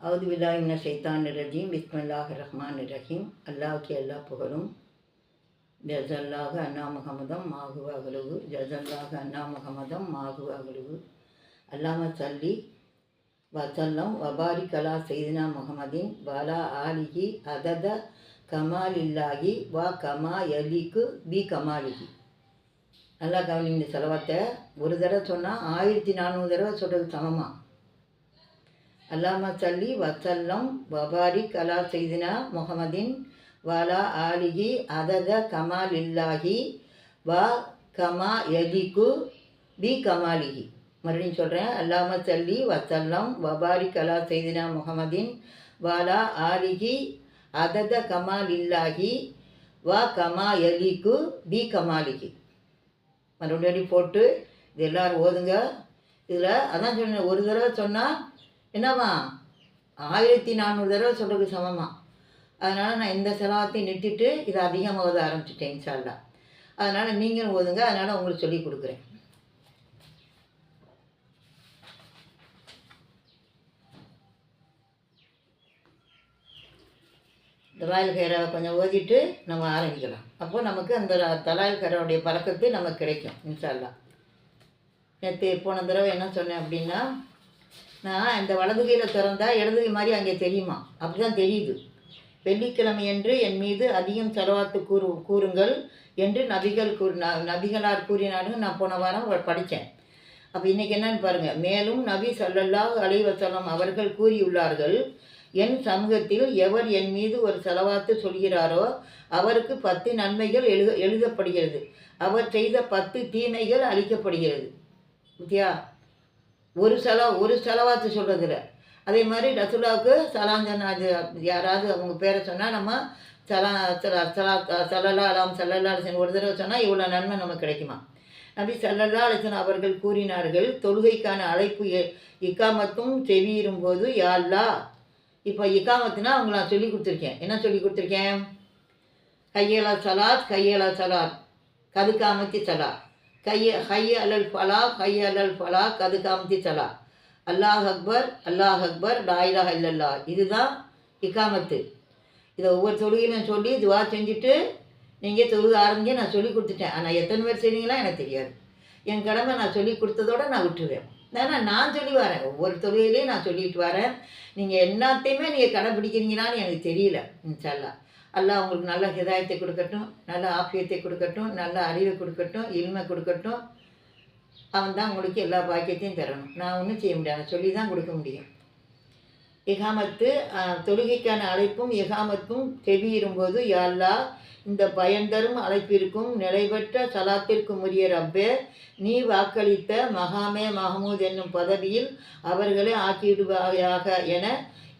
அவுது வில்லாஹிமின ஷைத்தான் ரஜீம் இஸ்மல்லாஹ் ரஹ்மான் ரஹீம் அல்லாஹ்கி அல்லா புகழும். ஜசல்லாக அண்ணா முகமதம் மாகு அகலுவு ஜசல்லாக அண்ணா முகமதம் மாகு அகலுவு அல்லாம சல்லி வசல்லம் வபாரி கலா செய்தினா முகமதின் வலா ஆலிகி அதத கமாலில்லாகி வா கமா எலிக்கு பி கமாலிகி நல்லா கவனிங்க இந்த செலவத்தை. ஒரு தடவை சொன்னால் ஆயிரத்தி நானூறு தடவை சொல்கிறது சமமாக அல்லாம சல்லி வசல்லம் வபாரி கலா செய்தினா முகமதின் வாலா ஆலிகி அதத கமால் இல்லாஹி வா கமா எலிக்கு பி கமாலிகி மறுபடியும் சொல்கிறேன் அல்லாம சல்லி வசல்லம் வபாரி கலா செய்தினா முகமதின் வாலா ஆலிகி அதத கமால் இல்லாஹி வா கமா எலிக்கு பி கமாலிகி மறுபடியும் போட்டு இது எல்லோரும் ஓதுங்க. இதில் அதான் சொன்னேன் ஒரு தடவை சொன்னால் என்னவா ஆயிரத்தி நானூறு தடவை சொல்கிறதுக்கு சமமாக அதனால் நான் இந்த செலவாத்தையும் நிட்டுட்டு இதை அதிகமாக ஓத ஆரம்பிச்சிட்டேன் இன்ஷால்லா அதனால் நீங்களும் ஓதுங்க அதனால் உங்களுக்கு சொல்லி கொடுக்குறேன். தலாயில் கயிறாவை கொஞ்சம் ஓதிட்டு நம்ம ஆரம்பிக்கலாம். அப்போது நமக்கு அந்த தலாயில் கயிறாவுடைய பழக்கத்து நமக்கு கிடைக்கும் இன்ஷால்லா நேற்று போன தடவை என்ன சொன்னேன் அப்படின்னா நான் இந்த வலது கையில் திறந்தால் இடது கை மாதிரி அங்கே தெரியுமா? அப்படி தான் தெரியுது வெள்ளிக்கிழமையன்று என் மீது அதிகம் செலவாத்து கூறு கூறுங்கள் என்று நபிகள் கூறு நபிகளார் கூறினாலும் நான் போன வாரம் படித்தேன். அப்போ இன்றைக்கி என்னன்னு பாருங்கள் மேலும் நபி சல்லல்லாஹ் அலைவசலம் அவர்கள் கூறியுள்ளார்கள் என் சமூகத்தில் எவர் என் மீது ஒரு செலவாத்து சொல்கிறாரோ அவருக்கு பத்து நன்மைகள் எழுத எழுதப்படுகிறது. அவர் செய்த பத்து தீமைகள் அளிக்கப்படுகிறது புத்தியா? ஒரு செலவு ஒரு செலவாத்து சொல்கிறதில்ல அதே மாதிரி ரசுலாவுக்கு சலாஞ்சன் அது யாராவது அவங்க பேரை சொன்னால் நம்ம சலா சலா சலா சல்லல்லா அலாம் சல்லல்லா அலிசன் ஒரு தடவை சொன்னால் இவ்வளோ நன்மை நமக்கு கிடைக்குமா? நபி சல்லல்லா அலிசன் அவர்கள் கூறினார்கள் தொழுகைக்கான அழைப்பு இக்காமத்தும் செவியிடும் போது யாழ்லா இப்போ இக்காமத்துனா அவங்க நான் சொல்லி கொடுத்துருக்கேன். என்ன சொல்லி கொடுத்துருக்கேன்? கையலா சலாத் கையலா சலாத். கதுக்காமத்தி சலாத். கைய ஹைய அலல் ஃபலா ஹைய அலல் ஃபலா கதுக்காமத்தி சலா அல்லாஹ் அக்பர் அல்லாஹ் அக்பர் டாயிலா இல்லல்லா இதுதான் இக்காமத்து. இதை ஒவ்வொரு தொழுகையிலும் சொல்லி துவா செஞ்சுட்டு நீங்கள் தொழுக ஆரம்பிங்க நான் சொல்லி கொடுத்துட்டேன். ஆனால் எத்தனை பேர் செய்றீங்களா எனக்கு தெரியாது. என் கடமை நான் சொல்லி கொடுத்ததோட நான் விட்டுருவேன். ஏன்னா நான் சொல்லி வரேன். ஒவ்வொரு தொழுகையிலையும் நான் சொல்லிட்டு வரேன். நீங்கள் எல்லாத்தையுமே நீங்கள் கடைப்பிடிக்கிறீங்களான்னு எனக்கு தெரியல இன்ஷால்லா அல்லாஹ் உங்களுக்கு நல்ல ஹிதாயத்தை கொடுக்கட்டும் நல்ல ஆக்கியத்தை கொடுக்கட்டும் நல்ல அறிவை கொடுக்கட்டும் இன்மை கொடுக்கட்டும். அவன் தான் உங்களுக்கு எல்லா பாக்கியத்தையும் தரணும். நான் ஒன்றும் செய்ய முடியாது. சொல்லி தான் கொடுக்க முடியும். எகாமத்து தொழுகைக்கான அழைப்பும் எகாமத்தும் செவியிரும்போது யாழ்லா இந்த பயன்தரும் அழைப்பிற்கும் நிலைபெற்ற சலாத்திற்கும் உரிய ரப்பே நீ வாக்களித்த மகாமே மஹமூத் என்னும் பதவியில் அவர்களை ஆக்கிவிடுவாயாக என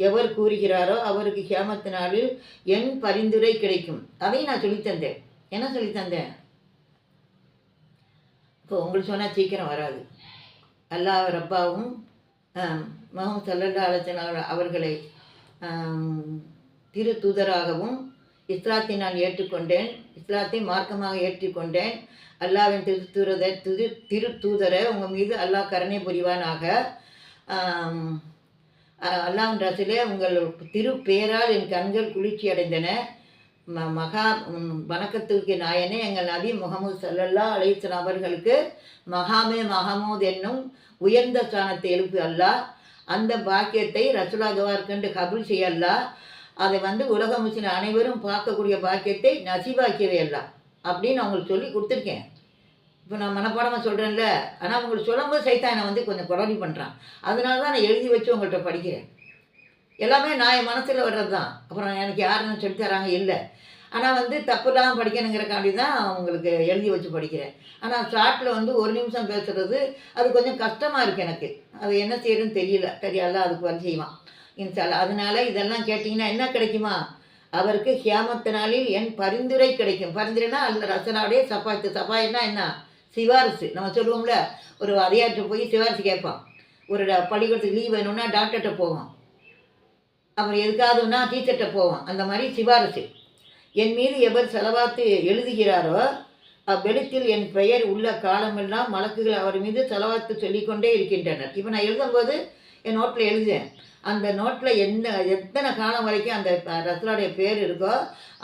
எவர் கூறுகிறாரோ அவருக்கு ஹேமத்து நாளில் என் பரிந்துரை கிடைக்கும். அதையும் நான் சொல்லித்தந்தேன். என்ன சொல்லித்தந்தேன்? இப்போ உங்களுக்கு சொன்னால் சீக்கிரம் வராது. அல்லாஹ் ரப்பாவும் மகம் சல்லல்லா அலசன் அவர்களை திரு தூதராகவும் இஸ்லாத்தை நான் ஏற்றுக்கொண்டேன். இஸ்லாத்தை மார்க்கமாக ஏற்றுக்கொண்டேன். அல்லாவின் திரு திரு திரு தூதரை உங்கள் மீது அல்லாஹ் கருணை புரிவானாக. அல்லாஹ் ரசிலே உங்கள் திருப்பேரால் என் கண்கள் குளிர்ச்சி அடைந்தன. ம மகா வணக்கத்திற்கு நாயனே எங்கள் நபி முகமது சல்லல்லா அலிஸ்லாம் அவர்களுக்கு மகாமே மஹமூத் என்னும் உயர்ந்த ஸ்தானத்தை எழுப்பு அல்லா அந்த பாக்கியத்தை ரசுலாகவார் கண்டு கபுல் செய்யல்லா அதை வந்து உலக முஸ்லிம் அனைவரும் பார்க்கக்கூடிய பாக்கியத்தை நசிவாக்கியவை அல்லா அப்படின்னு அவங்களுக்கு சொல்லி கொடுத்துருக்கேன். இப்போ நான் மனப்பாடமாக சொல்கிறேன்ல ஆனால் உங்களுக்கு சொல்லும்போது சைத்தானை வந்து கொஞ்சம் குறவடி பண்ணுறான் அதனால தான் நான் எழுதி வச்சு உங்கள்கிட்ட படிக்கிறேன். எல்லாமே நான் என் மனசில் வர்றது தான் அப்புறம் எனக்கு யாருன்னு சொல்லி தராங்க? இல்லை. ஆனால் வந்து தப்பு இல்லாமல் படிக்கணுங்கிறக்காண்டி தான் உங்களுக்கு எழுதி வச்சு படிக்கிறேன். ஆனால் ஷார்ட்டில் வந்து ஒரு நிமிஷம் பேசுகிறது அது கொஞ்சம் கஷ்டமாக இருக்குது எனக்கு. அது என்ன செய்யறதுன்னு தெரியல. தெரியாத அதுக்கு வர செய்வான். இன்சால் அதனால இதெல்லாம் கேட்டிங்கன்னா என்ன கிடைக்குமா? அவருக்கு ஹியாமத்து நாளில் என் பரிந்துரை கிடைக்கும். பரிந்துரைனா அல்ல ரசனாவுடைய சப்பாத்து சப்பாயினா என்ன? சிபாரிசு நம்ம சொல்லுவோம்ல ஒரு அதிகாரத்தை போய் சிபாரிசு கேட்பான். ஒரு பள்ளிக்கூடத்துக்கு லீவ் வேணும்னா டாக்டர்கிட்ட போவோம் அப்புறம் எதுக்காதுன்னா டீச்சர்கிட்ட போவோம் அந்த மாதிரி சிபாரிசு என் மீது எவர் செலவாத்து எழுதுகிறாரோ அவ்வெழுத்தில் என் பெயர் உள்ள காலமெல்லாம் மலக்குகள் அவர் மீது செலவாத்து சொல்லிக்கொண்டே இருக்கின்றனர். இப்போ நான் எழுதும்போது என் நோட்டில் எழுதுவேன் அந்த நோட்டில் என்ன எத்தனை காலம் வரைக்கும் அந்த ரசலோடைய பேர் இருக்கோ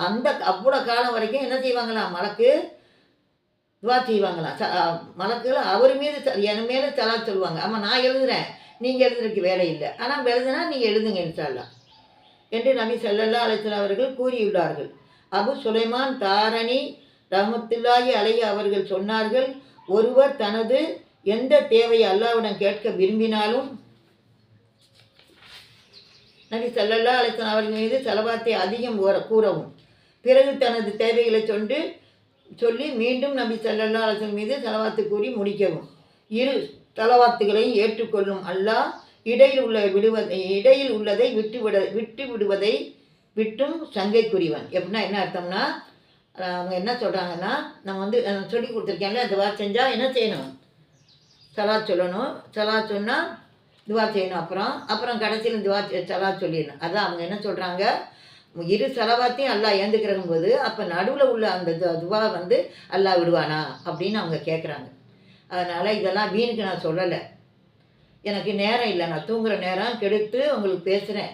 அந்த அவ்வளோ காலம் வரைக்கும் என்ன செய்வாங்களாம்? மலக்கு துவா செய்வாங்களாம் ச மலக்குகள் அவர் மீது ச- என் மேலே தலா சொல்லுவாங்க. ஆமாம் நான் எழுதுகிறேன் நீங்கள் எழுதுறதுக்கு வேலை இல்லை. ஆனால் எழுதுனா நீங்கள் எழுதுங்க இன்ஷால்லாம் என்று நபி செல்லல்லா அலைஹி அவர்கள் கூறியுள்ளார்கள். அபு சுலைமான் தாரணி ரஹமத்துல்லாஹி அலைய அவர்கள் சொன்னார்கள் ஒருவர் தனது எந்த தேவையை அல்லாவிடம் கேட்க விரும்பினாலும் நபி செல்லல்லா அலைஹி அவர்கள் மீது செலவாத்தை அதிகம் கூறவும். பிறகு தனது தேவைகளை சொன்று சொல்லி மீண்டும் நபி ஸல்லல்லாஹு அலைஹி மீது செலவாத்து கூறி முடிக்கவும். இரு தலவாத்துகளையும் ஏற்றுக்கொள்ளும். அல்லாஹ் இடையில் உள்ள விடுவதை இடையில் உள்ளதை விட்டு விட விட்டு விடுவதை விட்டும் சங்கைக்குரியவன். எப்படின்னா என்ன அர்த்தம்னா அவங்க என்ன சொல்கிறாங்கன்னா நம்ம வந்து சொல்லி கொடுத்துருக்கேன்ல துவா செஞ்சால் என்ன செய்யணும்? சலா சொல்லணும். சலா சொன்னால் துவா செய்யணும் அப்புறம். அப்புறம் கடைசியில் துவா சலா சொல்லிடணும். அதான் அவங்க என்ன சொல்கிறாங்க இரு செலவாத்தையும் அல்லாஹ் ஏந்துக்கிறங்கும் போது அப்போ நடுவில் உள்ள அந்த துவா வந்து அல்லாஹ் விடுவானா அப்படின்னு அவங்க கேட்குறாங்க அதனால் இதெல்லாம் வீணுக்கு நான் சொல்லலை. எனக்கு நேரம் இல்லை. நான் தூங்குகிற நேரம் கெடுத்து உங்களுக்கு பேசுகிறேன்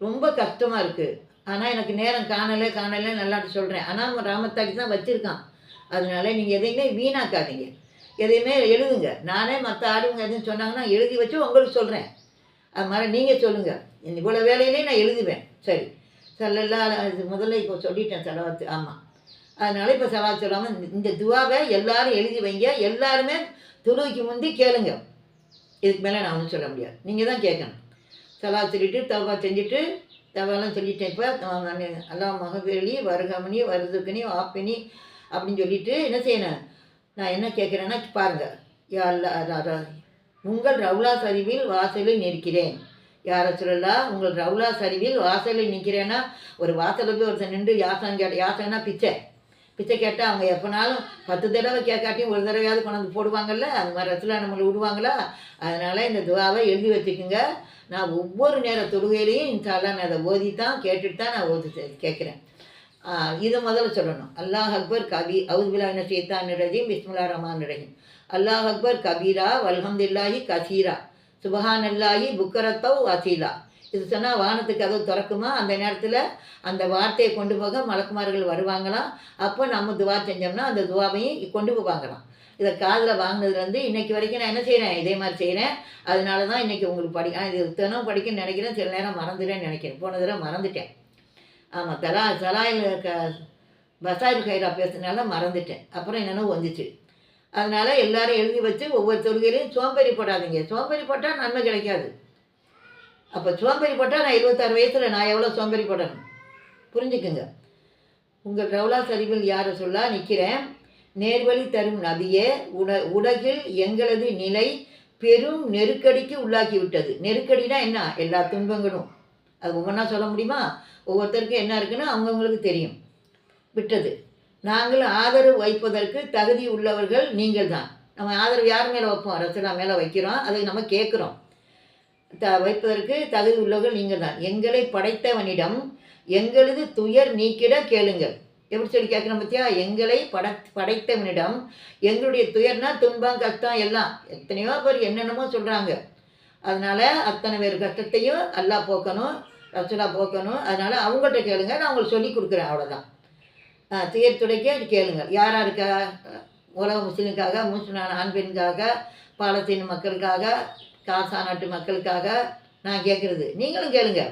ரொம்ப கஷ்டமாக இருக்குது ஆனால் எனக்கு நேரம் காணலை காணலை நல்லாட்டு சொல்கிறேன் ஆனால் ராமத்தாக்கி தான் வச்சுருக்கான். அதனால நீங்கள் எதையுமே வீணாக்காதீங்க. எதையுமே எழுதுங்க. நானே மற்ற ஆளுங்க எதுவும் சொன்னாங்கன்னா எழுதி வச்சு உங்களுக்கு சொல்கிறேன் அது மாதிரி நீங்கள் சொல்லுங்கள் இவ்வளோ வேலையிலேயே நான் எழுதுவேன். சரி. செல்லெல்லாம் இது முதல்ல இப்போ சொல்லிட்டேன் செலவாத்து ஆமாம் அதனால் இப்போ செலவாத்து சொல்லாமல் இந்த துவாவை எல்லாரும் எழுதி வைங்க. எல்லாருமே துருவிக்கு முந்தி கேளுங்க. இதுக்கு மேலே நான் ஒன்றும் சொல்ல முடியாது. நீங்கள் தான் கேட்கணும். செலவா சொல்லிட்டு தவா செஞ்சுட்டு தவாலாம் சொல்லிட்டேன் இப்போ. நான் எல்லாம் மகவேலி வருகமணி வருதுக்கணி ஆப்பினி அப்படின்னு சொல்லிட்டு என்ன செய்யணும்? நான் என்ன கேட்குறேன்னா பாருங்கள் யா உங்கள் ரவுலா சரிவில் வாசலில் நிற்கிறேன். யார சொல்லலா? உங்கள் ரவுலா சரிவில் வாசலில் நிற்கிறேன்னா ஒரு வாசலில் போய் ஒருத்தர் நின்று யாசகம் கேட்ட யாசகம்னா பிச்சை. பிச்சை கேட்டால் அவங்க எப்போனாலும் பத்து தடவை கேட்காட்டியும் ஒரு தடவையாவது கொண்டு வந்து அது மாதிரி இடத்துல நம்மளை விடுவாங்களா? அதனால் இந்த துவாவை எழுதி வச்சுக்கோங்க. நான் ஒவ்வொரு நேர தொழுகையிலையும் இன்ஷால்லா நான் அதை ஓதி தான் கேட்டுட்டு தான் நான் ஓதி செ- கேட்குறேன் இதை முதல்ல சொல்லணும். அல்லாஹ் அக்பர் கபி அவுதுபிலான சீத்தான் ரஜீம். பிஸ்முல்லா ரஹ்மான் ரஹீம். அல்லாஹ் அக்பர் கபீரா வல்ஹம்துல்லாஹி கசீரா. சுபஹானல்லாயி புக்கரத்தவ் அசீலா. இது சொன்னால் வானத்துக்கு கதவு திறக்குமா? அந்த நேரத்தில் அந்த வார்த்தையை கொண்டு போக மலக்குமார்கள் வருவாங்களாம். அப்போ நம்ம துவா செஞ்சோம்னா அந்த துவாவையும் கொண்டு போவாங்களாம். இதை காதில் வாங்கினதுலேருந்து இன்னைக்கு வரைக்கும் நான் என்ன செய்கிறேன் இதே மாதிரி செய்கிறேன் அதனால தான் இன்றைக்கி உங்களுக்கு படி இது தினம் படிக்கணும்னு நினைக்கிறேன். சில நேரம் மறந்துடுறேன்னு நினைக்கிறேன். போன தடவை மறந்துட்டேன். ஆமாம் தலா சலாயில் க பசாயில் கைரா பேசுனால மறந்துட்டேன். அப்புறம் என்னென்ன வந்துச்சு. அதனால் எல்லாரும் எழுதி வச்சு ஒவ்வொரு தொழுகையிலையும் சோம்பேறி போடாதீங்க. சோம்பேறி போட்டால் நன்மை கிடைக்காது. அப்போ சோம்பேறி போட்டால் நான் இருபத்தாறு வயசில் நான் எவ்வளோ சோம்பேறி போடணும்? புரிஞ்சுக்குங்க. உங்கள் ரவுலா சரிவில் யாரை சொல்லா? நிற்கிறேன் நேர்வழி தரும் நபியே உட உலகில் எங்களது நிலை பெரும் நெருக்கடிக்கு உள்ளாக்கி விட்டது நெருக்கடினா என்ன? எல்லா துன்பங்களும். அது ஒவ்வொன்றா சொல்ல முடியுமா? ஒவ்வொருத்தருக்கும் என்ன இருக்குன்னு அவங்கவுங்களுக்கு தெரியும். விட்டது. நாங்கள் ஆதரவு வைப்பதற்கு தகுதி உள்ளவர்கள் நீங்கள் தான் நம்ம ஆதரவு யார் மேலே வைப்போம்? ரசனா மேலே வைக்கிறோம். அதை நம்ம கேட்குறோம். த வைப்பதற்கு தகுதி உள்ளவர்கள் நீங்கள் தான் எங்களை படைத்தவனிடம் எங்களது துயர் நீக்கிட கேளுங்கள். எப்படி சொல்லி கேட்குறோம் பார்த்தியா எங்களை பட படைத்தவனிடம் எங்களுடைய துயர்னா துன்பம் கஷ்டம் எல்லாம். எத்தனையோ பேர் என்னென்னமோ சொல்கிறாங்க அதனால் அத்தனை பேர் கஷ்டத்தையும் அல்லா போக்கணும் ரசுலா போக்கணும். அதனால் அவங்கள்ட்ட கேளுங்க. நான் அவங்களுக்கு சொல்லி கொடுக்குறேன். அவ்வளோதான் தீர்த்துடைக்க கேளுங்கள். யார் யாருக்கா உலக முஸ்லீமுக்காக முஸ்லிமான ஆண் பெண்ணுக்காக பாலத்தீன் மக்களுக்காக காசா நாட்டு மக்களுக்காக நான் கேட்குறது. நீங்களும் கேளுங்க.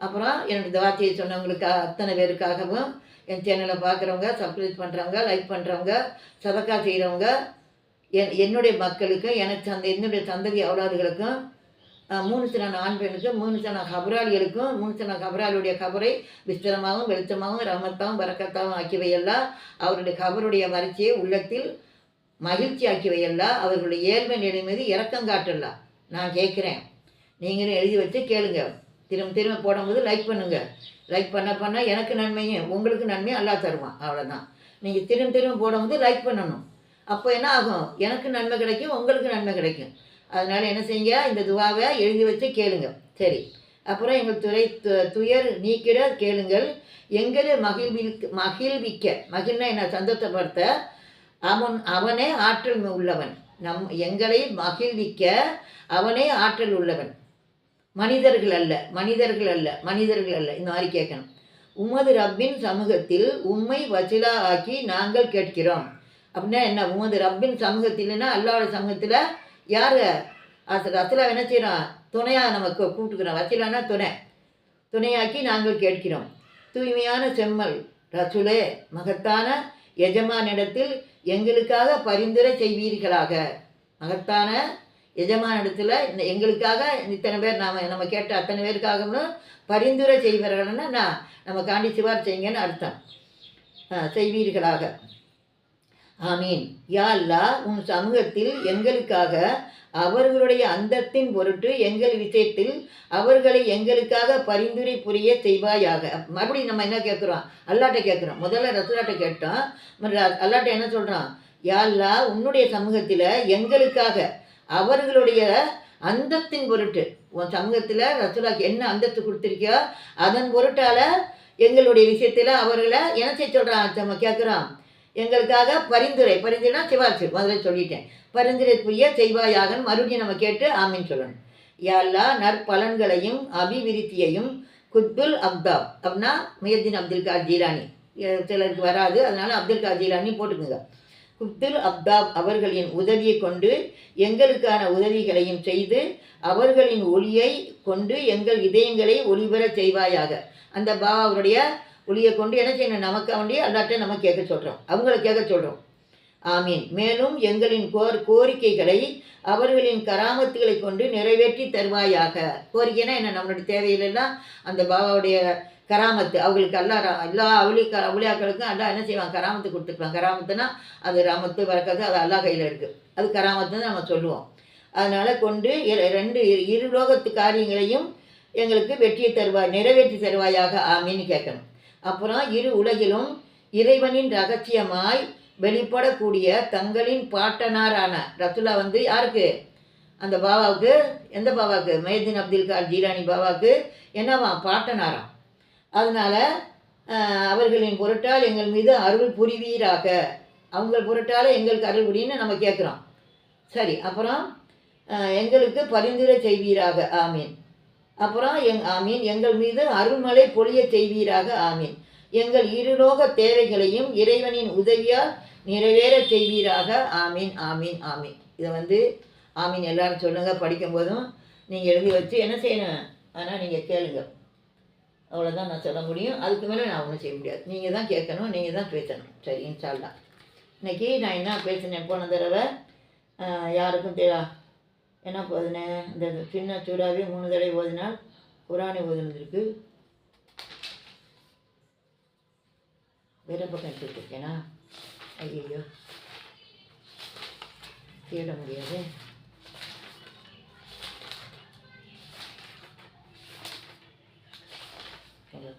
அப்புறம் என்னோடய வார்த்தையை சொன்னவங்களுக்காக அத்தனை பேருக்காகவும் என் சேனலை பார்க்குறவங்க சப்ஸ்கிரைப் பண்ணுறவங்க லைக் பண்ணுறவங்க சதக்கா செய்கிறவங்க என் என்னுடைய மக்களுக்கும் எனக்கு சந்த என்னுடைய சந்ததி அவலாதுகளுக்கும் மூணு சில ஆண் பெண்ணுக்கும் மூணு சில கபராளிகளுக்கும் மூணு சில கபராளுடைய கபரை விஸ்தரமாகவும் வெளிச்சமாகவும் ரமத்தாகவும் வரக்கத்தாகவும் ஆக்கியவையெல்லாம் அவருடைய கபருடைய வறட்சியை உள்ளத்தில் மகிழ்ச்சி ஆக்கியவையெல்லாம் அவர்களுடைய ஏழ்மை நிலை மீது இறக்கம் காட்டலாம் நான் கேட்குறேன். நீங்களும் எழுதி வச்சு கேளுங்க. திரும்ப திரும்ப போடும்போது லைக் பண்ணுங்க. லைக் பண்ண பண்ண எனக்கு நன்மையும் உங்களுக்கு நன்மையும் அல்லாஹ் தருவான். அவ்வளோதான் நீங்கள் திரும்ப திரும்ப போடும்போது லைக் பண்ணணும். அப்போ என்ன ஆகும்? எனக்கு நன்மை கிடைக்கும் உங்களுக்கு நன்மை கிடைக்கும். அதனால் என்ன செய்யுங்க? இந்த துவாவை எழுதி வச்சு கேளுங்க. சரி. அப்புறம் எங்கள் துறை துயர் நீக்கிட கேளுங்கள். எங்களை மகிழ்விக்க மகிழ்விக்க. மகிழ்னா என்ன? சந்தோஷப்படுத்த அவன் அவனே ஆற்றல் உள்ளவன். நம் எங்களை மகிழ்விக்க அவனே ஆற்றல் உள்ளவன். மனிதர்கள் அல்ல. மனிதர்கள் அல்ல. மனிதர்கள் அல்ல. இந்த மாதிரி கேட்கணும். உமது ரப்பின் சமூகத்தில் உம்மை வசிலா ஆக்கி நாங்கள் கேட்கிறோம். அப்படின்னா என்ன? உமது ரப்பின் சமூகத்தில்னா அல்லாவோட சமூகத்தில் யார்? அது ரசிலா என்ன செய்கிறோம் துணையாக நமக்கு கூப்பிட்டுக்கிறோம் வசிலானா துணை. துணையாக்கி நாங்கள் கேட்கிறோம். தூய்மையான செம்மல். ரசுலே மகத்தான எஜமானிடத்தில் எங்களுக்காக பரிந்துரை செய்வீர்களாக. மகத்தான எஜமானிடத்தில் இந்த எங்களுக்காக இத்தனை பேர் நாம் நம்ம கேட்ட அத்தனை பேருக்காகவும் பரிந்துரை செய்வார்கள்னா நான் நம்ம காண்டி சிவார் செய்யுங்கன்னு அர்த்தம். செய்வீர்களாக. ஆமீன். யா அல்லா உன் சமூகத்தில் எங்களுக்காக அவர்களுடைய அந்தத்தின் பொருட்டு எங்கள் விஷயத்தில் அவர்களை எங்களுக்காக பரிந்துரை புரிய செய்வாயாக. மறுபடியும் நம்ம என்ன கேட்குறோம் அல்லாட்ட கேட்குறோம் முதல்ல ரசுலாட்டை கேட்டோம். மறு- அல்லாட்ட என்ன சொல்கிறான் யா உன்னுடைய சமூகத்தில் எங்களுக்காக அவர்களுடைய அந்தத்தின் பொருட்டு உன் சமூகத்தில் ரசுலாக்கு என்ன அந்தஸ்து கொடுத்துருக்கியோ அதன் பொருட்டால் எங்களுடைய விஷயத்தில் அவர்களை என்ன செய்ய சொல்கிறான் நம்ம கேட்குறான் எங்களுக்காக பரிந்துரை. பரிந்துரைனா சிவாச்சு முதல்ல சொல்லிட்டேன். பரிந்துரை புரிய செய்வாயாகன்னு மறுபடியும் நம்ம கேட்டு ஆமீன் சொல்லணும். யாழ்லா நற்பலன்களையும் அபிவிருத்தியையும் குத்துல் அப்தாப் அப்படின்னா முயத்தின் அப்துல் கார் ஜீலானி. சிலருக்கு வராது அதனால அப்துல் கார் ஜீலானி போட்டுக்குங்க. குத்துல் அப்தாப் அவர்களின் உதவியை கொண்டு எங்களுக்கான உதவிகளையும் செய்து அவர்களின் ஒளியை கொண்டு எங்கள் இதயங்களை ஒளிபெறச் செய்வாயாக. அந்த பாபாவுடைய ஒளியை கொண்டு என்ன செய்யணும்? நமக்கு அவண்டியே அல்லாட்டே நம்ம கேட்க சொல்கிறோம் அவங்கள கேட்க சொல்கிறோம் ஆமீன். மேலும் எங்களின் கோர் கோரிக்கைகளை அவர்களின் கராமத்துகளை கொண்டு நிறைவேற்றி தருவாயாக. கோரிக்கைனா என்ன? நம்மளுடைய தேவையிலெல்லாம் அந்த பாபாவுடைய கராமத்து. அவங்களுக்கு எல்லா ரா- எல்லா அவளி அவளியாக்களுக்கும் எல்லாம் என்ன செய்வாங்க கராமத்து கொடுத்துருப்பாங்க கராமத்துனா அது ராமத்து வரக்கத்து அது அல்லா கையில் இருக்குது அது கராமத்துன்னு நம்ம சொல்லுவோம். அதனால் கொண்டு ரெண்டு இரு- இரு லோகத்து காரியங்களையும் எங்களுக்கு வெற்றியை தருவாய் நிறைவேற்றி தருவாயாக. ஆமின்னு கேட்கணும். அப்புறம் இரு உலகிலும் இறைவனின் ரகசியமாய் வெளிப்படக்கூடிய தங்களின் பாட்டனாரான ரத்துல்லா வந்து யாருக்கு? அந்த பாபாவுக்கு? எந்த பாபாவுக்கு? மைதீன் அப்துல் கார் ஜீரானி பாபாவுக்கு. என்னவா? பாட்டனாராம் அதனால் அவர்களின் பொருட்டால் எங்கள் மீது அருள் புரிவீராக. அவங்க பொருட்டால் எங்களுக்கு அருள் புரின்னு நம்ம கேட்குறோம் சரி அப்புறம் எங்களுக்கு பரிந்துரை செய்வீராக. ஆமீன். அப்புறம் எங் ஆமீன். எங்கள் மீது அருள்மலை பொழிய செய்வீராக ஆமீன். எங்கள் இருலோக தேவைகளையும் இறைவனின் உதவியால் நிறைவேற செய்வீராக ஆமீன் ஆமீன் ஆமீன். இதை வந்து ஆமீன் எல்லாரும் சொல்லுங்கள் படிக்கும்போதும் நீங்கள் எழுதி வச்சு என்ன செய்யணும்? ஆனால் நீங்கள் கேளுங்க. அவ்வளோதான் நான் சொல்ல முடியும். அதுக்கு மேலே நான் ஒன்றும் செய்ய முடியாது. நீங்கள் தான் கேட்கணும் நீங்கள் தான் பேசணும். சரி இன்ஷால்லாம் இன்றைக்கி நான் என்ன பேசினேன்? போன தடவை யாருக்கும் தெரியா என்ன போதுனேன் இந்த சின்ன சூடாவே மூணு தடவை ஓதினால் குரானை ஓதுனதுக்கு வேற பக்கம் எடுத்து ஐயோ தேட முடியாது.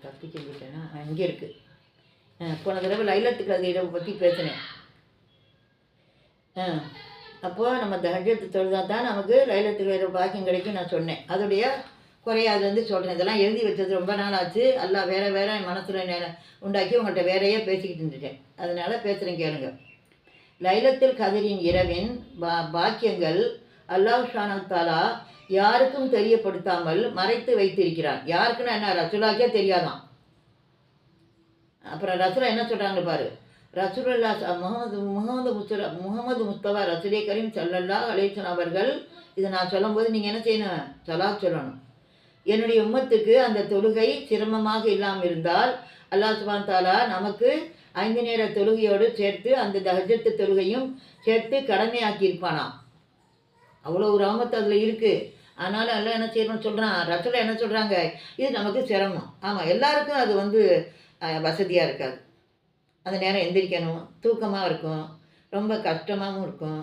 தப்பி சொல்லிட்டேனா அங்கே இருக்குது போன தடவை லைலத்துக்கு அதை பற்றி பேசினேன். ஆ. அப்போது நம்ம தஹஜத்து தொழுதா தான் நமக்கு லைலத்துக்கு வேறு பாக்கியம் கிடைக்கும் நான் சொன்னேன். அதோடைய குறையாது வந்து சொல்கிறேன் இதெல்லாம் எழுதி வச்சது ரொம்ப நாள் ஆச்சு எல்லாம் வேறு வேறு என் மனசில் உண்டாக்கி உங்கள்கிட்ட வேறையே பேசிக்கிட்டு இருந்துட்டேன். அதனால் பேசுகிறேன் கேளுங்க. லைலத்தில் கதிரின் இரவின் பா பாக்கியங்கள் அல்லாஹ் ஷானத்தாலா தாலா யாருக்கும் தெரியப்படுத்தாமல் மறைத்து வைத்திருக்கிறான். யாருக்குன்னா என்ன? ரசுலாக்கே தெரியாதான். அப்புறம் ரசுலா என்ன சொல்கிறாங்க பாரு. ரசூலுல்லா முகமது முகமது முஸ்தலா முகமது முஸ்தபா ரசூலே கரீம் சல்லல்லா அலேசன் அவர்கள் இதை நான் சொல்லும்போது நீங்கள் என்ன செய்யணும்? சலா சொல்லணும். என்னுடைய உம்மத்துக்கு அந்த தொழுகை சிரமமாக இல்லாமல் இருந்தால் அல்லாஹ் சுபான் தாலா நமக்கு ஐந்து நேர தொழுகையோடு சேர்த்து அந்த தஹஜத்து தொழுகையும் சேர்த்து கடமையாக்கியிருப்பானாம் அவ்வளோ ஒரு ராமத்து அதில் இருக்குது அதனால் எல்லாம் என்ன செய்யணும்னு சொல்கிறான் ரசூலா என்ன சொல்கிறாங்க இது நமக்கு சிரமம். ஆமாம் எல்லாருக்கும் அது வந்து வசதியாக இருக்காது. அந்த நேரம் எந்திரிக்கணும். தூக்கமாக இருக்கும். ரொம்ப கஷ்டமாகவும் இருக்கும்.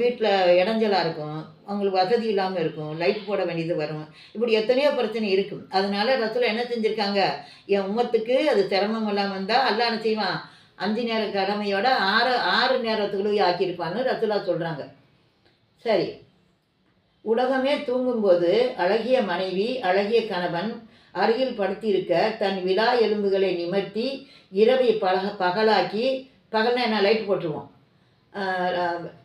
வீட்டில் இடைஞ்சலாக இருக்கும். அவங்களுக்கு வசதி இல்லாமல் இருக்கும். லைட் போட வேண்டியது வரும். இப்படி எத்தனையோ பிரச்சனை இருக்கும் அதனால ரசூலா என்ன செஞ்சுருக்காங்க? என் உமத்துக்கு அது சிரமம் இல்லாமல் இருந்தால் அல்லா என்ன செய்வான்? அஞ்சு நேர கடமையோட ஆறு ஆறு நேரத்துக்குள்ளே ஆக்கியிருப்பான்னு ரசூலா சொல்கிறாங்க சரி. உலகமே தூங்கும்போது அழகிய மனைவி அழகிய கணவன் அருகில் படுத்திருக்க தன் விழா எலும்புகளை நிமர்த்தி இரவை பழக பகலாக்கி பகல் நான் லைட் போட்டுருவோம்.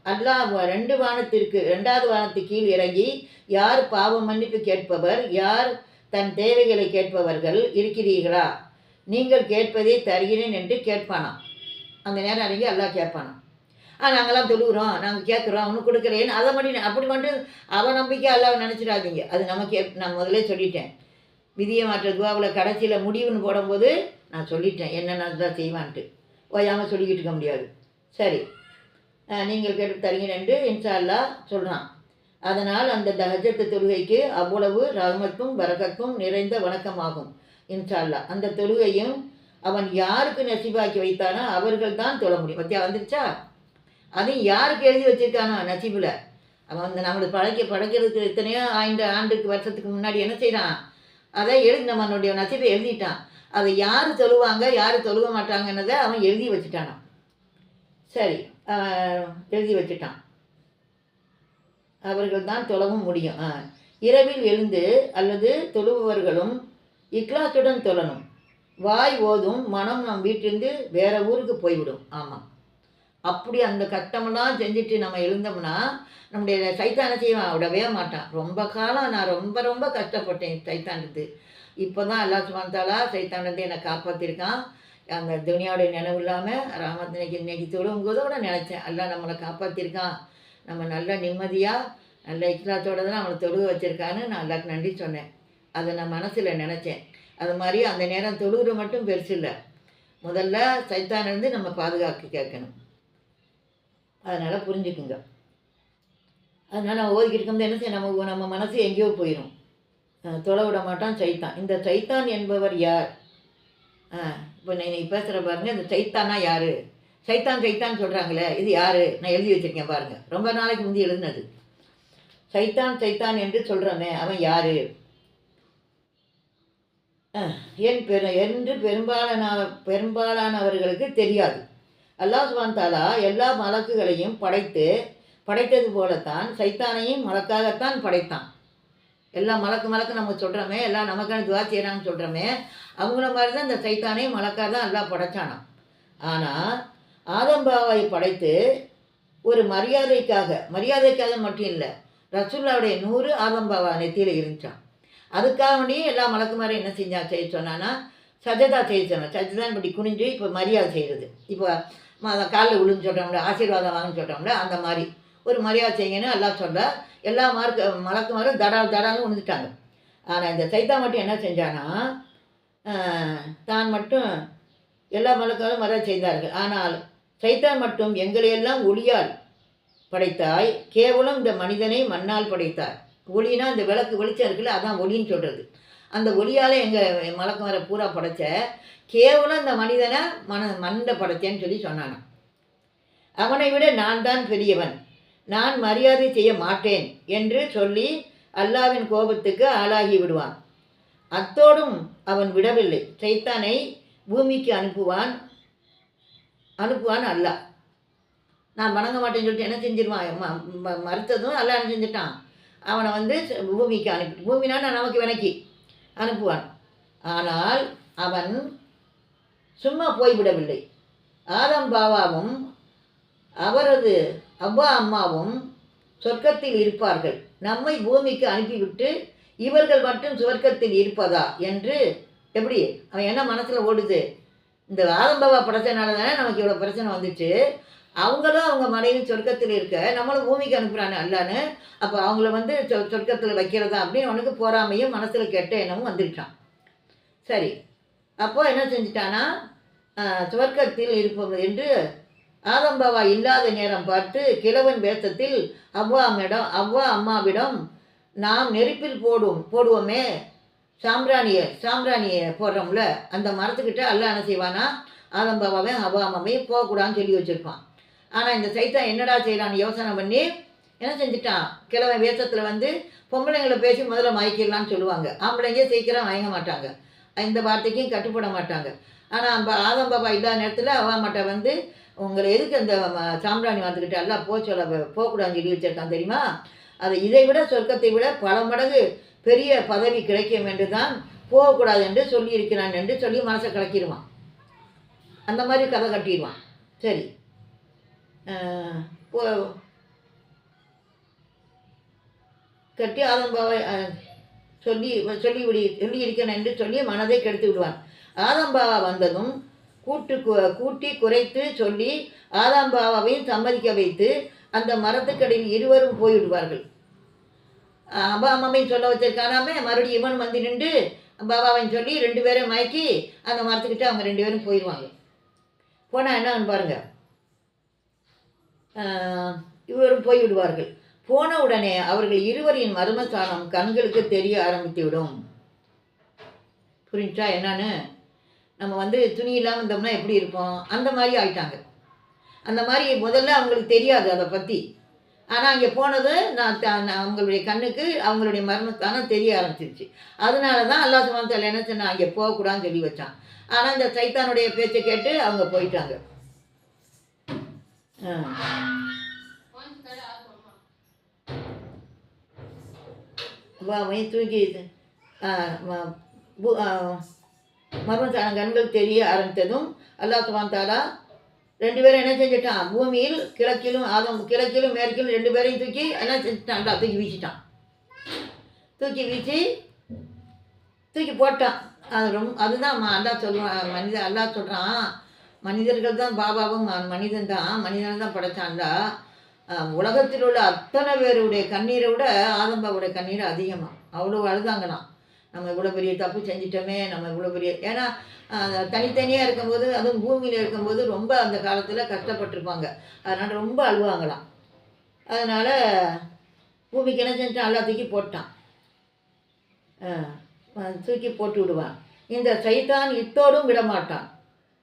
அல்லாஹ் ரெண்டு வானத்திற்கு ரெண்டாவது வானத்து கீழ் இறங்கி யார் பாவ மன்னிப்பு கேட்பவர் யார் தன் தேவைகளை கேட்பவர்கள் இருக்கிறீர்களா? நீங்கள் கேட்பதை தருகிறேன் என்று கேட்பானாம் அந்த நேரம் இறங்கி அல்லாஹ் கேட்பானாம் ஆ நாங்களாம் தொழுகிறோம் நாங்கள் கேட்குறோம் அவனுக்கு கொடுக்குறேன்னு அதை மட்டும் அப்படி மட்டும் அவ நம்பிக்கை அல்லாஹ் நினச்சிடாதீங்க. அது நமக்கு எப்- நான் முதலே சொல்லிட்டேன். விதியை மாற்ற துவாவில் கடைசியில் முடிவுன்னு போடும்போது நான் சொல்லிட்டேன் என்னென்ன தான் செய்வான்ட்டு. ஓயாமல் சொல்லிக்கிட்டு இருக்க முடியாது. சரி. நீங்கள் கேட்டு தருகிறேன் என்று இன்ஷால்லா சொல்கிறான் அதனால் அந்த தஹஜத்து தொழுகைக்கு அவ்வளவு ரகமக்கும் வரகத்தும் நிறைந்த வணக்கமாகும் இன்ஷால்லா அந்த தொழுகையும் அவன் யாருக்கு நசிபாக்கி வைத்தானோ அவர்கள் தான் தொழ முடியும். பத்தியா வந்துருச்சா? அதையும் யாருக்கு எழுதி வச்சிருக்கானோ நசிபில். அவன் வந்து நம்மளுக்கு படைக்க படைக்கிறதுக்கு எத்தனையோ ஆண்டு ஆண்டுக்கு வருஷத்துக்கு முன்னாடி என்ன செய்கிறான் அதை எழுதி நம்மளுடைய நசீபை எழுதிட்டான். அதை யார் தொழுவாங்க யார் தொழுக மாட்டாங்கன்னதை அவன் எழுதி வச்சுட்டானான் சரி எழுதி வச்சுட்டான். அவர்கள் தான் தொழவும் முடியும். ஆ. இரவில் எழுந்து அல்லது தொழுபவர்களும் இக்லாத்துடன் தொழணும். வாய் ஓதும் மனம் நம் வீட்டிலிருந்து வேற ஊருக்கு போய்விடும். ஆமாம். அப்படி அந்த கட்டமெல்லாம் செஞ்சுட்டு நம்ம எழுந்தோம்னா நம்முடைய சைத்தானத்தையும் விடவே மாட்டான். ரொம்ப காலம் நான் ரொம்ப ரொம்ப கஷ்டப்பட்டேன் சைத்தானுக்கு இப்போ தான் அல்லா சுமந்தாலா சைத்தானத்தை என்னை காப்பாற்றிருக்கான் அந்த துனியாவுடைய நினைவு இல்லாமல் ராமத்தினைக்கு இன்னைக்கு கூட நினச்சேன். எல்லாம் நம்மளை காப்பாற்றிருக்கான் நம்ம நல்ல நிம்மதியாக நல்ல இஸ்லாத்தோடு தான் நம்மளை தொழுக வச்சுருக்கான்னு நான் அல்லாக்கு நன்றி சொன்னேன். அதை நான் மனசில் நினச்சேன். அது மாதிரி அந்த நேரம் தொழுகிற மட்டும் பெருசு இல்லை. முதல்ல சைத்தானிருந்து நம்ம பாதுகாக்க கேட்கணும். அதனால் புரிஞ்சுக்குங்க. அதனால் நம்ம ஓதிக்கிட்டு இருக்கும்போது என்ன செய்ய நம்ம நம்ம மனசு எங்கேயோ போயிடும் தொலை விட மாட்டான் சைத்தான். இந்த சைத்தான் என்பவர் யார்? இப்போ நீ பேசுகிற பாருங்கள் இந்த சைத்தானா யார்? சைத்தான் சைத்தான் சொல்கிறாங்களே இது யார்? நான் எழுதி வச்சிருக்கேன் பாருங்கள் ரொம்ப நாளைக்கு முந்தி எழுதினது. சைத்தான் சைத்தான் என்று சொல்கிறோமே அவன் யார்? என் பெரு என்று பெரும்பாலான பெரும்பாலானவர்களுக்கு தெரியாது. அல்லாஹ் சுபான் தாலா எல்லா மலக்குகளையும் படைத்து படைத்தது போலத்தான் சைத்தானையும் மலக்காகத்தான் படைத்தான். எல்லா மலக்கு மலக்கு நம்ம சொல்கிறோமே எல்லாம் நமக்கான துவா செய்கிறான்னு சொல்கிறோமே அவங்கள மாதிரி தான் இந்த சைத்தானையும் மலக்காக தான் எல்லாம் படைச்சானாம் ஆனால் ஆதம்பாவை படைத்து ஒரு மரியாதைக்காக மரியாதைக்காக மட்டும் இல்லை ரசுல்லாவுடைய நூறு ஆதம்பாவா நெத்தியில் இருந்துச்சான் அதுக்காக வேண்டியும் எல்லா மலக்குமாரும் என்ன செஞ்சான் செய்ய சொன்னான்னா சஜதா செய்ய சொன்னான் சஜதான் இப்படி குனிஞ்சு இப்போ மரியாதை செய்கிறது இப்போ காலில் விழுந்து சொல்கிறோம்ல ஆசீர்வாதம் வாங்கன்னு சொல்கிறோம்ல அந்த மாதிரி. ஒரு மரியாதை செய்யுங்கன்னு எல்லாம் சொல்ல எல்லா மார்க்கு மலக்குமாரும் தடால் தடாலும் விழுந்துட்டாங்க. ஆனால் இந்த சைத்தா மட்டும் என்ன செஞ்சானா தான் மட்டும் எல்லா மலக்காரும் மரியாதை செய்தார்கள். ஆனால் சைத்தான் மட்டும் எங்களையெல்லாம் ஒளியால் படைத்தாய் கேவலம் இந்த மனிதனை மண்ணால் படைத்தார் ஒளினா இந்த விளக்கு வெளிச்சம் இருக்குல்ல அதான் ஒளின்னு சொல்கிறது அந்த ஒளியால் எங்கள் மலக்குமாரை பூரா படைச்ச. கேவலம் இந்த மனிதனை மன மண்ணை படைச்சேன்னு சொல்லி சொன்னானான் அவனை விட நான் தான் பெரியவன். நான் மரியாதை செய்ய மாட்டேன் என்று சொல்லி அல்லாவின் கோபத்துக்கு ஆளாகி விடுவான். அத்தோடும் அவன் விடவில்லை. சைத்தானை பூமிக்கு அனுப்புவான் அனுப்புவான் அல்லாஹ் நான் வணங்க மாட்டேன்னு சொல்லிட்டு என்ன செஞ்சிருவான்? ம- ம- மறுத்ததும் அல்லாஹ் என்ன செஞ்சுட்டான்? அவனை வந்து ச- பூமிக்கு அனுப்பி பூமினா நான் நமக்கு வினக்கி அனுப்புவான். ஆனால் அவன் சும்மா போய்விடவில்லை. ஆதம் பாபாவும் அவரது அவ்வா அம்மாவும் சொர்க்கத்தில் இருப்பார்கள். நம்மை பூமிக்கு அனுப்பிவிட்டு இவர்கள் மட்டும் சுவர்க்கத்தில் இருப்பதா என்று எப்படி? அவன் என்ன மனசில் ஓடுது? இந்த ஆதம்பாபா பிரச்சனால தானே நமக்கு இவ்வளோ பிரச்சனை வந்துச்சு. அவங்களும் அவங்க மனைவி சொர்க்கத்தில் இருக்க நம்மளும் பூமிக்கு அனுப்புகிறானு அல்லான்னு அப்போ அவங்கள வந்து சொ சொர்க்கத்தில் வைக்கிறதா அப்படின்னு அவனுக்கு போறாமையும் மனசில் கெட்ட எண்ணமும் வந்துருக்கான். சரி. அப்போ என்ன செஞ்சிட்டானா? சுவர்க்கத்தில் இருப்பது என்று ஆதம்பாவா இல்லாத நேரம் பார்த்து கிழவன் வேஷத்தில் அவ்வா அம்மிடம் அவ்வா அம்மாவிடம் நாம் நெருப்பில் போடும் போடுவோமே சாம்பிராணியை சாம்பிராணியை போடுறோம்ல அந்த மரத்துக்கிட்ட அல்ல என்ன செய்வானா? ஆதம்பாவாவையும் அவ்வா அம்மாவையும் போகக்கூடாதுன்னு சொல்லி வச்சுருப்பான். ஆனால் இந்த சைத்தான் என்னடா செய்யலான்னு யோசனை பண்ணி என்ன செஞ்சுட்டான்? கிழமை வேஷத்தில் வந்து பொம்பளைங்களை பேசி முதல்ல மயக்கிடலான்னு சொல்லுவாங்க. ஆம்பளைங்க சீக்கிரம் மயங்க மாட்டாங்க. இந்த வார்த்தைக்கும் கட்டுப்பட மாட்டாங்க. ஆனால் ஆதம் பாபா இல்லாத நேரத்தில் அவா மாட்டா வந்து உங்களை எதுக்கு அந்த சாம்பிராணி வந்துக்கிட்டு எல்லாம் போக சொல்ல போகக்கூடாதுன்னு சொல்லி வச்சுருக்கான் தெரியுமா? அது இதை விட சொர்க்கத்தை விட பல மடங்கு பெரிய பதவி கிடைக்கும் என்று தான் போகக்கூடாது என்று சொல்லியிருக்கிறான் என்று சொல்லி மனசை கலக்கிடுவான். அந்த மாதிரி கதை கட்டிடுவான். சரி. Uh, கட்டி ஆதம்பாவை சொல்லி சொல்லி விடி சொல்லி இருக்கணும் என்று சொல்லி மனதை கெடுத்து விடுவான். ஆதம்பாவா வந்ததும் கூட்டு கூட்டி குறைத்து சொல்லி ஆதாம்பாவாவையும் சம்மதிக்க வைத்து அந்த மரத்துக்கடியில் இருவரும் போய்விடுவார்கள். அப்பா அம்மாவையும் சொல்ல வச்சிருக்கானாமே மறுபடியும் இவன் வந்து நின்று பாபாவையும் சொல்லி ரெண்டு பேரும் மயக்கி அந்த மரத்துக்கிட்ட அவங்க ரெண்டு பேரும் போயிடுவாங்க போனால் என்னன்னு பாருங்கள் இவரும் போய்விடுவார்கள். போன உடனே அவர்கள் இருவரின் மர்மஸ்தானம் கண்களுக்கு தெரிய ஆரம்பித்துவிடும். புரிஞ்சா என்னன்னு? நம்ம வந்து துணி இல்லாமல் இருந்தோம்னா எப்படி இருப்போம்? அந்த மாதிரி ஆயிட்டாங்க. அந்த மாதிரி முதல்ல அவங்களுக்கு தெரியாது அதை பற்றி ஆனால் அங்கே போனது நான் அவங்களுடைய கண்ணுக்கு அவங்களுடைய மர்மஸ்தானம் தெரிய ஆரம்பிச்சிருச்சு. அதனால தான் அல்லா சுமான் என்ன சொன்னா அங்கே போகக்கூடாதுன்னு சொல்லி வச்சான். ஆனால் இந்த சைத்தானுடைய பேச்சை கேட்டு அவங்க போயிட்டாங்க. ஆ. பாவை தூக்கி ஆ, பு- கண்கள் தெரிய ஆரம்பித்ததும் அல்லா சுமான் ரெண்டு பேரும் என்ன செஞ்சிட்டான்? பூமியில் கிழக்கிலும் ஆதம் கிழக்கிலும் மேற்கிலும் ரெண்டு பேரையும் தூக்கி என்ன செஞ்சிட்டான்? அல்லா தூக்கி வீசிட்டான். தூக்கி வீசி தூக்கி போட்டான். அது ரொம்ப அதுதான் அல்லா சொல்லுவான் மனித அல்லா சொல்கிறான் மனிதர்கள் தான் பாபாவும் மனிதன் தான் மனிதன் தான் படைத்தான்டா உலகத்தில் உள்ள அத்தனை பேருடைய கண்ணீரை விட ஆதம்பாவுடைய கண்ணீர் அதிகமாக அவ்வளோ அழுதாங்களாம். நம்ம இவ்வளோ பெரிய தப்பு செஞ்சிட்டோமே நம்ம இவ்வளோ பெரிய ஏன்னா தனித்தனியாக இருக்கும்போது அதுவும் பூமியில் இருக்கும்போது ரொம்ப அந்த காலத்தில் கஷ்டப்பட்டிருப்பாங்க. அதனால் ரொம்ப அழுவாங்களாம். அதனால் பூமிக்கு என்ன செஞ்சான் எல்லா தூக்கி போட்டான். தூக்கி போட்டு விடுவான். இந்த சைத்தான் இத்தோடும் விடமாட்டான்.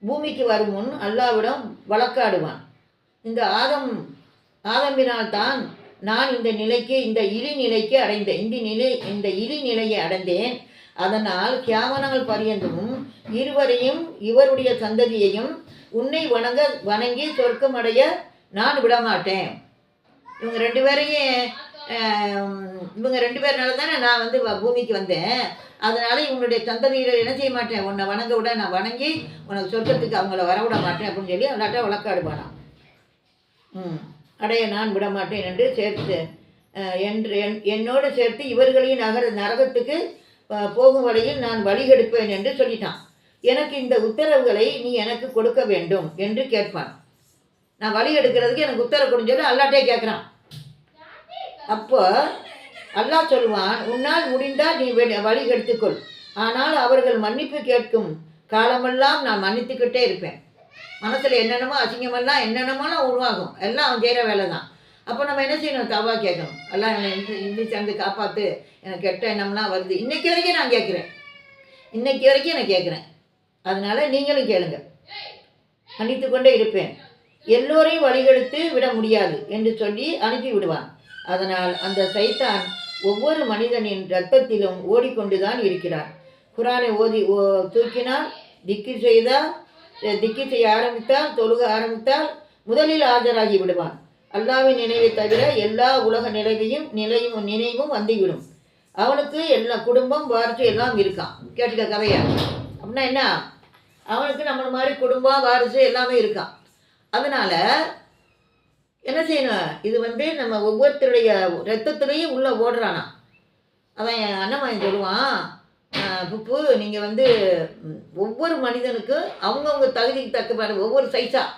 பூமிக்கு வரும் முன் அல்லாவிடம் வழக்காடுவான். இந்த ஆதம் ஆதம்பினால்தான் நான் இந்த நிலைக்கு இந்த இழி நிலைக்கு அடைந்தேன். இந்த நிலை இந்த இழி நிலையை அடைந்தேன். அதனால் கியாமனங்கள் பரியந்தமும் இருவரையும் இவருடைய சந்ததியையும் உன்னை வணங்க வணங்கி சொர்க்கமடைய நான் விடமாட்டேன். இவங்க ரெண்டு பேரையும் இவங்க ரெண்டு பேர்னால தானே நான் வந்து வ- பூமிக்கு வந்தேன். அதனால இவங்களுடைய சந்ததியில் என்ன செய்ய மாட்டேன்? உன்னை வணங்க விட நான் வணங்கி உனக்கு சொர்க்கத்துக்கு அவங்கள வர விட மாட்டேன் அப்படின்னு சொல்லி அல்லாட்ட வழக்காடுவானாம் ம் அடைய நான் விட மாட்டேன் என்று சேர்த்து என்று என் என்னோடு சேர்த்து இவர்களையும் நகர நரகத்துக்கு போகும் வழியில் நான் வழிகெடுப்பேன் என்று சொல்லிட்டான். எனக்கு இந்த உத்தரவுகளை நீ எனக்கு கொடுக்க வேண்டும் என்று கேட்பான். நான் வழி எடுக்கிறதுக்கு எனக்கு உத்தரவு கொடுஞ்சது அல்லாட்டே கேட்குறான். அப்போ அல்லாஹ் சொல்வான் உன்னால் முடிந்தால் நீ வெ- வழி எடுத்துக்கொள் ஆனால் அவர்கள் மன்னிப்பு கேட்கும் காலமெல்லாம் நான் மன்னித்துக்கிட்டே இருப்பேன். மனசில் என்னென்னமோ அசிங்கமெல்லாம் என்னென்னமோலாம் உருவாகும். எல்லாம் அவன் செய்கிற வேலை தான் அப்போ நம்ம என்ன செய்யணும்? தவா கேட்கணும். எல்லாம் என்னை இன்னும் சேர்ந்து காப்பாற்று எனக்கு கெட்ட எண்ணம்லாம் வருது. இன்னைக்கு வரைக்கும் நான் கேட்குறேன். இன்னைக்கு வரைக்கும் நான் கேட்குறேன். அதனால் நீங்களும் கேளுங்க. மன்னித்து கொண்டே இருப்பேன். எல்லோரையும் வழிகெடுத்து விட முடியாது என்று சொல்லி அனுப்பி விடுவான். அதனால் அந்த சைத்தான் ஒவ்வொரு மனிதனின் இரத்தத்திலும் ஓடிக்கொண்டுதான் இருக்கிறார் குரானை ஓதி ஓ தூக்கினால் திக்கி செய்தால் திக்கி செய்ய ஆரம்பித்தால் தொழுக ஆரம்பித்தால் முதலில் ஆஜராகி விடுவான். அல்லாவின் நினைவை தவிர எல்லா உலக நிலைவையும் நிலையும் நினைவும் வந்துவிடும். அவனுக்கு எல்லா குடும்பம் வாரிசு எல்லாம் இருக்கான். கேட்டுக்க கதையா? அப்படின்னா என்ன? அவனுக்கு நம்மள மாதிரி குடும்பம் வாரிசு எல்லாமே இருக்கான். அதனால என்ன செய்யணும்? இது வந்து நம்ம ஒவ்வொருத்தருடைய ரத்தத்துலேயும் உள்ளே ஓடுறானா? அவன் என் சொல்லுவான். புப்பு நீங்கள் வந்து ஒவ்வொரு மனிதனுக்கும் அவங்கவுங்க தகுதிக்கு தக்க ஒவ்வொரு சைஸாக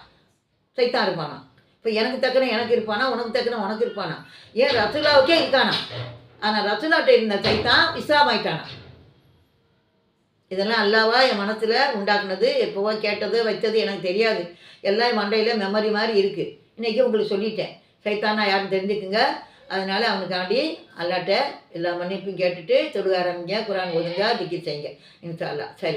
சைத்தான் இருப்பானா? இப்போ எனக்கு தக்கன எனக்கு இருப்பானா? உனக்கு தக்கன உனக்கு இருப்பானா? ஏன் ரசுலாவுக்கே இருக்கானா? ஆனால் ரசுலாட்ட இருந்த சைத்தான் விஸ்ராமாயிட்டானா இதெல்லாம் அல்லாவா என் மனசில் உண்டாக்குனது எப்போவோ கேட்டது வைத்தது எனக்கு தெரியாது. எல்லாம் என் மண்டையில் மெமரி மாதிரி இருக்குது இன்றைக்கி உங்களுக்கு சொல்லிட்டேன். சைத்தானா யாருன்னு தெரிஞ்சுக்குங்க. அதனால் அவனுக்காண்டி அல்லாட்ட எல்லா மன்னிப்பும் கேட்டுட்டு தொழுக ஆரம்பிங்க குரான் ஒதுங்க திக்கி செய்யுங்க. இன்சால்லா சரி.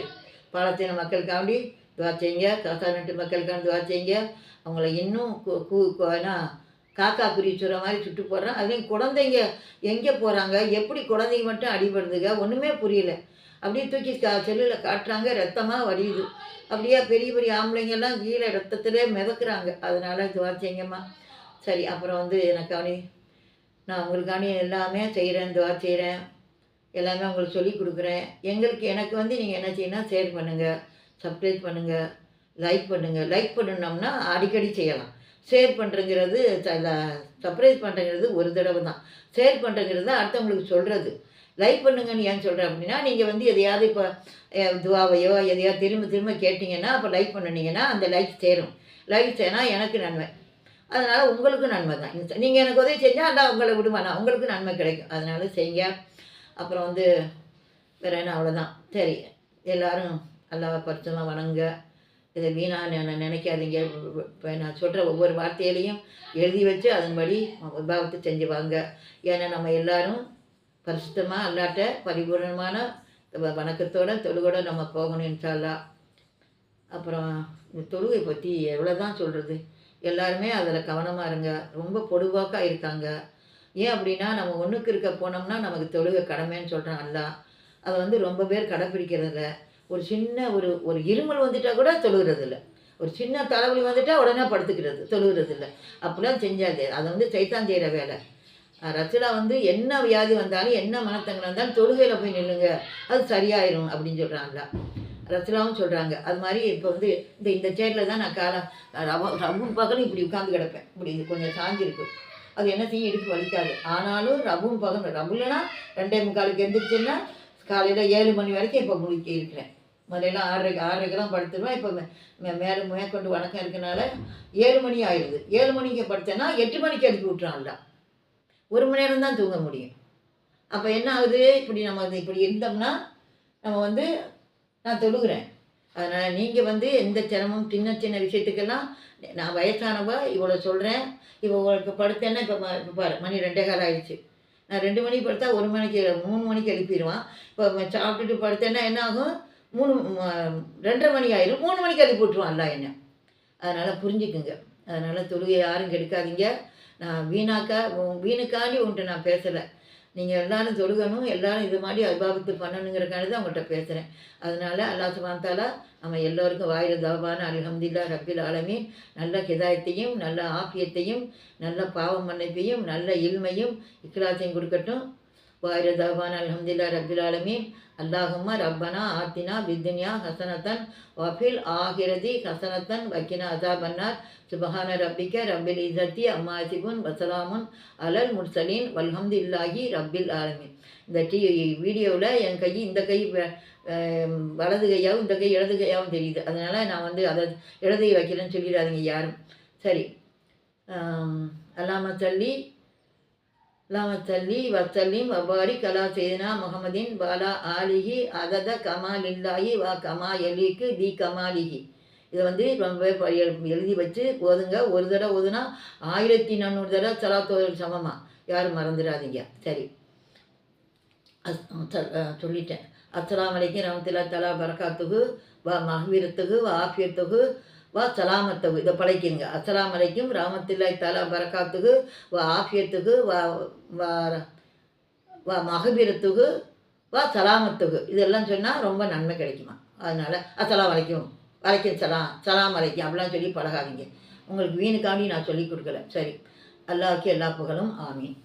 பாலத்தீன மக்களுக்காண்டி துவா செய்யுங்க. காசானட்டு மக்களுக்காண்டி துவா செய்யுங்க. அவங்கள இன்னும் கு- கு- என்ன காக்கா குறி சொல்கிற மாதிரி சுட்டு போடுறேன். அதுலேயும் குழந்தைங்க எங்கே போகிறாங்க எப்படி குழந்தைங்க மட்டும் அடிபடுதுங்க? ஒன்றுமே புரியல. அப்படியே தூக்கி கா செல்லில் காட்டுறாங்க. ரத்தமாக வடியுது. அப்படியே பெரிய பெரிய ஆம்பளைங்கெல்லாம் கீழே ரத்தத்திலே மிதக்குறாங்க. அதனால துவா சரி அப்புறம் வந்து எனக்கு அவனி நான் உங்களுக்காணி எல்லாமே செய்கிறேன் துவா செய்கிறேன் எல்லாமே உங்களுக்கு சொல்லி கொடுக்குறேன். எங்களுக்கு எனக்கு வந்து நீங்கள் என்ன செய்யணும் ஷேர் பண்ணுங்கள் சப்ஸ்கிரைப் பண்ணுங்கள் லைக் பண்ணுங்கள் லைக் பண்ணணும்னா அடிக்கடி செய்யலாம். ஷேர் பண்ணுறங்கிறது சர்ப்ரைஸ் பண்ணுறங்கிறது ஒரு தடவை தான் ஷேர் பண்ணுறங்கிறது அடுத்தவங்களுக்கு சொல்கிறது லைக் பண்ணுங்கன்னு ஏன் சொல்கிறேன் அப்படின்னா நீங்கள் வந்து எதையாவது இப்போ துவாவையோ எதையாவது திரும்ப திரும்ப கேட்டிங்கன்னா அப்போ லைக் பண்ணினீங்கன்னா அந்த லைக் சேரும். லைக் சேனால் எனக்கு நன்மை. அதனால் உங்களுக்கு நன்மை தான். நீங்கள் எனக்கு உதவி செஞ்சால் அதான் உங்களை விடுவானா. உங்களுக்கு நன்மை கிடைக்கும். அதனால் செய்யுங்க அப்புறம் வந்து வேறு என்ன? அவ்வளோதான் சரி. எல்லோரும் அல்லாவை பரிசுமாக வணங்க. இதை வீணாக நான் நினைக்காதீங்க. இப்போ நான் சொல்கிற ஒவ்வொரு வார்த்தையிலையும் எழுதி வச்சு அதன்படி விபாவத்தை செஞ்சு வாங்க ஏன்னா நம்ம எல்லாரும் பரிசுத்தமாக அல்லாட்ட பரிபூர்ணமான வ- வணக்கத்தோட தொழுகோட நம்ம போகணும் இன்ஷால்லா அப்புறம் இந்த தொழுகை பற்றி எவ்வளோ தான் சொல்கிறது எல்லாருமே அதில் கவனமாக இருங்க. ரொம்ப பொடுவாக்காக இருக்காங்க. ஏன் அப்படின்னா நம்ம ஒன்றுக்கு இருக்க போனோம்னா நமக்கு தொழுகை கடமைன்னு சொல்கிறான் அல்லா அதை வந்து ரொம்ப பேர் கடைப்பிடிக்கிறதில்ல. ஒரு சின்ன ஒரு ஒரு இருமல் வந்துட்டால் கூட தொழுகிறது ஒரு சின்ன தலைவலி வந்துட்டால் உடனே படுத்துக்கிறது தொழுகிறது இல்லை அப்படிலாம் செஞ்சாது. அதை வந்து சைத்தான் செய்கிற வேலை. அஹ் வந்து என்ன வியாதி வந்தாலும் என்ன மனத்தங்கள் வந்தாலும் தொழுகையில் போய் நில்லுங்க. அது சரியாயிரும் அப்படின்னு சொல்கிறாங்களா ரச்சிலாவும் சொல்கிறாங்க அது மாதிரி இப்போ வந்து இந்த இந்த சேரில் தான் நான் காலம் ரவும் பகலும் இப்படி உட்காந்து கிடப்பேன். இப்படி இது கொஞ்சம் சாஞ்சிருக்கு அது என்ன செய்யும்? இடுப்பு வலிக்காது. ஆனாலும் ரவும் பகல் ரவுலனா ரெண்டே முக்காலுக்கு எந்திரிச்சுன்னா காலையில் ஏழு மணி வரைக்கும் இப்போ முழுக்கி இருக்கிறேன். முதல்ல ஆறரைக்கு ஆறரைக்கெல்லாம் படுத்துருவேன். இப்போ மே- மேலே மேற்கொண்டு வணக்கம் இருக்கனால ஏழு மணி ஆயிடுது. ஏழு மணிக்கு படுத்தேன்னா எட்டு மணிக்கு எழுப்பி விட்றான்டா ஒரு மணி நேரம் தான் தூங்க முடியும். அப்போ என்ன ஆகுது? இப்படி நம்ம இப்படி இருந்தோம்னா நம்ம வந்து நான் தொழுகிறேன். அதனால் நீங்கள் வந்து எந்த சிரமம் சின்ன சின்ன விஷயத்துக்கெல்லாம் நான் வயசானவ இவ்வளோ சொல்கிறேன் இப்போ உங்களுக்கு படுத்தேன்னா இப்போ இப்போ பாரு மணி ரெண்டே கால் ஆயிடுச்சு. நான் ரெண்டு மணிக்கு படுத்தா ஒரு மணிக்கு மூணு மணிக்கு எழுப்பிடுவான் இப்போ சாப்பிட்டுட்டு படுத்தேன்னா என்ன ஆகும்? மூணு ரெண்டரை மணி ஆயிரும். மூணு மணிக்கு எழுப்பி விட்ருவான் எல்லாம் என்ன. அதனால் புரிஞ்சுக்குங்க. அதனால் தொழுகை யாரும் கெடுக்காதீங்க. நான் வீணாக்கா உன் வீணுக்காண்டி உன்ட்டு நான் பேசலை. நீங்கள் எல்லாரும் தொழுகணும் எல்லாரும் இது மாதிரி அபாபத்து பண்ணணுங்கிறக்காண்டி தான் உங்கள்கிட்ட பேசுகிறேன் அதனால் அல்லா சுப்ஹானஹு நம்ம எல்லோருக்கும் வாயில தவான அல்ஹம்துலில்லாஹ் ரப்பில் ஆலமீன். நல்ல கிதாயத்தையும் நல்ல ஆப்பியத்தையும் நல்ல பாவம் மன்னிப்பையும் நல்ல இல்மையும் இக்கலாத்தையும் கொடுக்கட்டும். வாயில தவான அல்ஹம்துலில்லாஹ் ரப்பில் ஆலமீன். அல்லாஹுமா ரப்பனா ஆத்தினா பித்துன்யா ஹசனத்தன் வஃபில் ஆகிரதி ஹசனத்தன் வக்கினா அசாபன்னார் சுபஹான ரப்பிக்க ரப்பில் இசத்தி அம்மாசிபுன் வசலாமுன் அலல் முர்சலீன் வல்ஹம்து இல்லாஹி ரப்பில் ஆலமீன். இந்த டி வீடியோவில் என் கை இந்த கை வ- வலது கையாகவும் இந்த கை இடது கையாகவும் தெரியுது. அதனால் நான் வந்து அதை இடது கை வைக்கிறேன்னு சொல்லிடாதீங்க யாரும். சரி. அல்லாம தள்ளி அல்லாம தள்ளி வசல்லிம் வபாரி கலா செய்தனா முகமதின் பாலா ஆலிஹி அதத கமாலில்லாஹி வா கமா எலிக்கு தி கமாலிஹி. இதை வந்து ரொம்ப எழுதி வச்சு ஓதுங்க. ஒரு தடவை ஓதுனா ஆயிரத்தி நானூறு தடவை சலாத்தோதல் சமமா? யாரும் மறந்துடாதீங்க. சரி. அஸ் சொல்லிட்டேன். அஸ்லாம் அலைக்கும் ரமத்துல தலா பரக்காத்துகு வா மஹ்வீரத்துகு வா ஆஃபியத்துகு வா சலாமத்துகு இதை பழைக்கிங்க. அஸ்லாம் அலைக்கும் ராமத்தில்லாய் தாலா பறக்காத்துக்கு வா ஆஃபியத்துக்கு வா வா வா மகபீரத்துகு வா சலாமத்துகு இதெல்லாம் சொன்னால் ரொம்ப நன்மை கிடைக்குமா? அதனால் அசலாம் அலைக்கும் வலைக்கும் சலாம் சலாம் அலைக்கும் அப்படிலாம் சொல்லி பழகாதீங்க. உங்களுக்கு வீணுக்காண்டி நான் சொல்லி கொடுக்கல. சரி. அல்லாவுக்கு எல்லா புகழும் ஆமீன்.